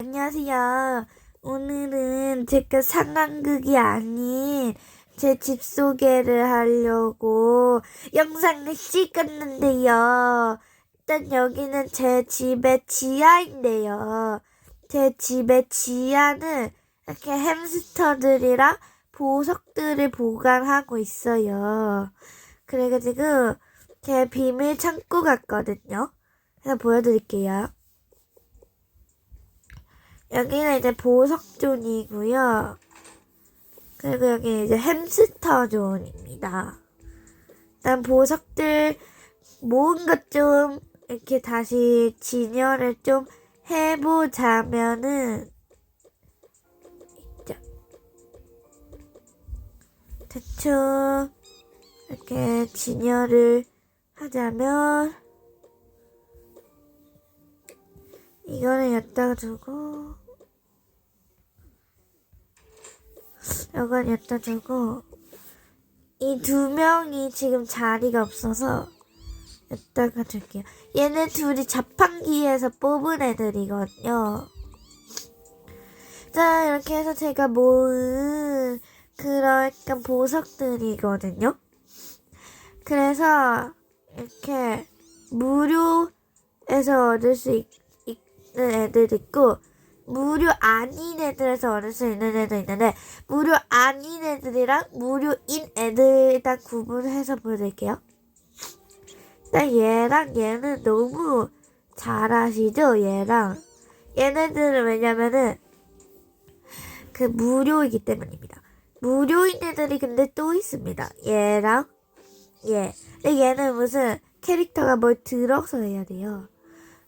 안녕하세요. 오늘은 제가 상황극이 아닌 제 집 소개를 하려고 영상을 찍었는데요. 일단 여기는 제 집의 지하인데요. 제 집의 지하는 이렇게 햄스터들이랑 보석들을 보관하고 있어요. 그래가지고 제 비밀 창고 같거든요. 그래서 보여드릴게요. 여기는 이제 보석존이고요. 그리고 여기 이제 햄스터존입니다. 일단 보석들 모은 것 좀 이렇게 다시 진열을 좀 해보자면은 자, 대충 이렇게 진열을 하자면 이거는 여기다가 두고 이건 여기다 두고 이 두 명이 지금 자리가 없어서 여기다가 둘게요. 얘네 둘이 자판기에서 뽑은 애들이거든요. 자 이렇게 해서 제가 모은 그런 약간 보석들이거든요. 그래서 이렇게 무료에서 얻을 수 있, 있는 애들 있고 무료 아닌 애들에서 얻을 수 있는 애도 있는데 무료 아닌 애들이랑 무료인 애들 일단 구분해서 보여드릴게요. 일단 얘랑 얘는 너무 잘하시죠? 얘랑 얘네들은 왜냐면은 그 무료이기 때문입니다. 무료인 애들이 근데 또 있습니다. 얘랑 얘. 근데 얘는 무슨 캐릭터가 뭘 들어서 해야 돼요.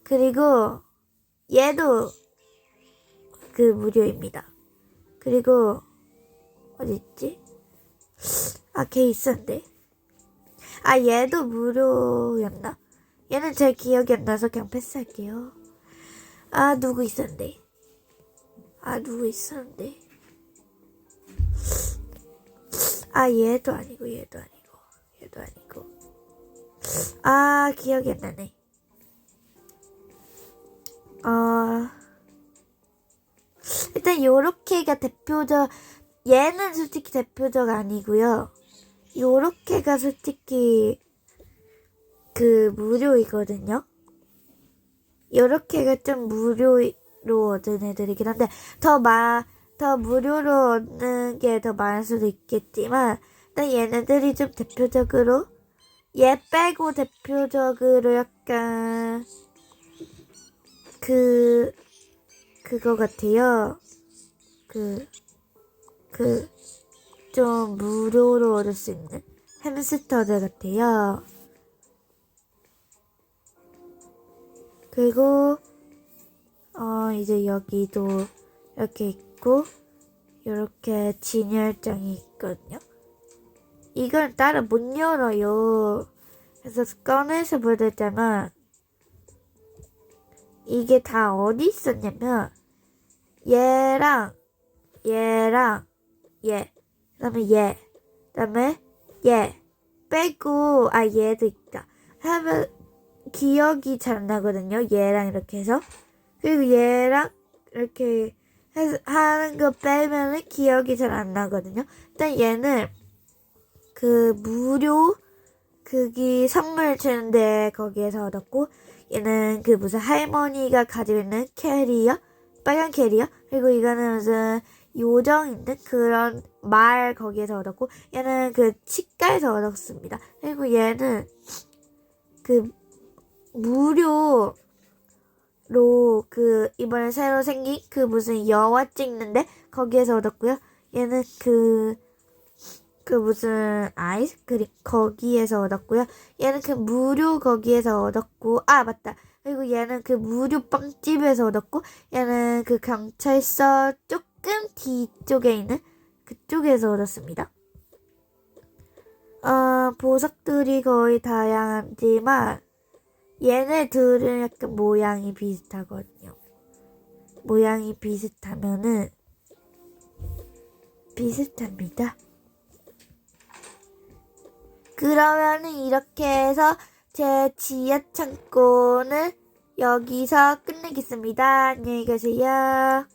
그리고 얘도 그 무료입니다. 그리고 어디 있지? 아, 걔 있었는데. 아, 얘도 무료였나? 얘는 제 기억이 안 나서 그냥 패스할게요. 아, 누구 있었는데? 아, 누구 있었는데? 아, 얘도 아니고, 얘도 아니고, 얘도 아니고. 아, 기억이 안 나네. 어, 일단 요렇게가 대표적, 얘는 솔직히 대표적 아니고요. 요렇게가 솔직히 그 무료이거든요. 요렇게가 좀 무료로 얻은 애들이긴 한데 더 마, 더 무료로 얻는 게 더 많을 수도 있겠지만 일단 얘네들이 좀 대표적으로 얘 빼고 대표적으로 약간 그 그거 같아요. 그 그 좀 무료로 얻을 수 있는 햄스터들 같아요. 그리고 어 이제 여기도 이렇게 있고 이렇게 진열장이 있거든요. 이걸 따로 못 열어요. 그래서 꺼내서 보여드렸잖아. 이게 다 어디 있었냐면 얘랑 얘랑 얘. 그다음에 얘. 그다음에 얘. 빼고 아 얘도 있다. 하면 기억이 잘 안 나거든요. 얘랑 이렇게 해서. 그리고 얘랑 이렇게 해서 하는 거 빼면은 기억이 잘 안 나거든요. 일단 얘는 그 무료 그기 선물 주는데 거기에서 얻었고 얘는 그 무슨 할머니가 가지고 있는 캐리어 빨간 캐리어 그리고 이거는 무슨 요정 있는 그런 말 거기에서 얻었고 얘는 그 치과에서 얻었습니다. 그리고 얘는 그 무료로 그 이번에 새로 생긴 그 무슨 영화 찍는데 거기에서 얻었고요. 얘는 그 그 무슨 아이스크림 거기에서 얻었고요. 얘는 그 무료 거기에서 얻었고 아 맞다. 그리고 얘는 그 무료 빵집에서 얻었고 얘는 그 경찰서 조금 뒤쪽에 있는 그쪽에서 얻었습니다. 어, 보석들이 거의 다양하지만 얘네 둘은 약간 모양이 비슷하거든요. 모양이 비슷하면은 비슷합니다. 그러면은 이렇게 해서 제 지하 창고는 여기서 끝내겠습니다. 안녕히 가세요.